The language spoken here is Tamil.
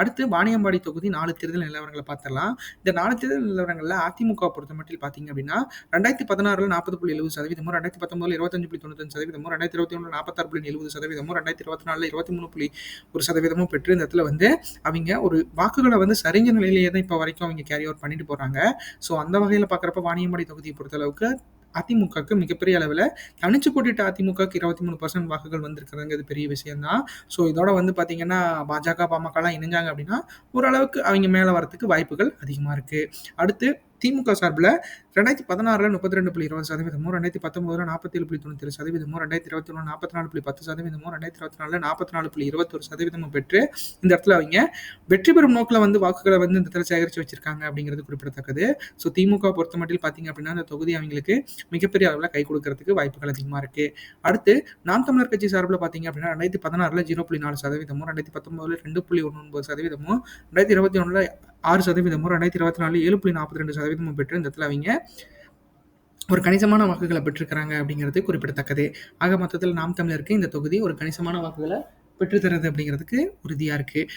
அடுத்து வாணியம்பாடி தொகுதி நாலு தேர்தல் நிலவரங்களை பார்த்துடலாம். இந்த நாலு தேர்தல் நிலவரங்களில் அதிமுக பொறுத்த மட்டும் பார்த்தீங்க அப்படின்னா ரெண்டாயிரத்தி பதினாறுல நாற்பது புள்ளி எழுபது சதவீதமும் ரெண்டாயிரத்தி பத்தொன்பதுல இருபத்தஞ்சு புள்ளி தொண்ணூத்தஞ்சு சதவீதமும் ரெண்டாயிரத்தி இருபத்தி ஒன்று நாற்பத்தாறு புள்ளி எழுபது சதவீதமும் ரெண்டாயிரத்தி இருபத்தி நாலுல இருபத்தி மூணு புள்ளி ஒரு சதவீதமும் பெற்று இந்த இடத்துல வந்து அவங்க ஒரு வாக்குகளை வந்து சரிஞ்ச நிலையிலேயே தான் இப்போ வரைக்கும் அவங்க கேரி அவுட் பண்ணிட்டு போகிறாங்க ஸோ அந்த வகையில் பார்க்குறப்ப வாணியம்பாடி தொகுதியை பொறுத்தளவுக்கு அதிமுகவுக்கு மிகப்பெரிய அளவில் தனிச்சு போட்டிட்ட அதிமுகவுக்கு இருபத்தி மூணு பர்சன்ட் வாக்குகள் வந்திருக்கிறதுங்கிறது பெரிய விஷயம்தான். ஸோ இதோட வந்து பார்த்தீங்கன்னா பாஜக பாமகலாம் இணைஞ்சாங்க அப்படின்னா ஓரளவுக்கு அவங்க மேலே வரத்துக்கு வாய்ப்புகள் அதிகமாக இருக்குது அடுத்து திமுக சார்பில் ரெண்டாயிரத்தி பதினாறில் முப்பத்தி ரெண்டு புள்ளி இருபது சதவீதமும் ரெண்டாயிரத்தி பத்தொம்பதுல நாற்பத்தேழு புள்ளி தொண்ணூற்றி சதவீதமும் ரெண்டாயிரத்தி இருபத்தி ஒன்று நாற்பத்தி நாலு புள்ளி பத்து சதவீதமும் ரெண்டாயிரத்தி இருபத்தி நாலில் நாற்பத்தி நாலு புள்ளி இருபத்தொரு சதவீதமும் பெற்று இந்த இடத்துல அவங்க வெற்றி பெறும் நோக்கில் வந்து வாக்குகளை வந்து இந்த இடத்துல சேகரித்து வச்சிருக்காங்க அப்படிங்கிறது குறிப்பிடத்தக்கது. ஸோ திமுக பொறுத்த மட்டும் பார்த்தீங்க அப்படின்னா அந்த தொகுதி அவங்களுக்கு மிகப்பெரிய அளவில் கை கொடுக்கறதுக்கு வாய்ப்புகள் அதிகமாக இருக்குது அடுத்து நாம் தமிழர் கட்சி சார்பில் பார்த்தீங்க அப்படின்னா ரெண்டாயிரத்தி பதினாறில் ஜீரோ புள்ளி நாலு சதவீதமும் ரெண்டாயிரத்தி பத்தொம்பதுல ரெண்டு புள்ளி ஒன்று ஒன்பது சதவீதமும் ரெண்டாயிரத்தி இருபத்தி ஒன்றில் ஆறு சதவீதமும் ரெண்டாயிரத்தி இருபத்தி நாலு ஏழு புள்ளி நாற்பத்தி ரெண்டு சதவீதமும் பெற்று இந்த இடத்துல அவங்க ஒரு கணிசமான வாக்குகளை பெற்றிருக்கிறாங்க அப்படிங்கிறது குறிப்பிடத்தக்கது. ஆக மொத்தத்தில் நாம் தமிழருக்கு இந்த தொகுதி ஒரு கணிசமான வாக்குகளை பெற்றுத்தருது அப்படிங்கிறதுக்கு உறுதியாக இருக்குது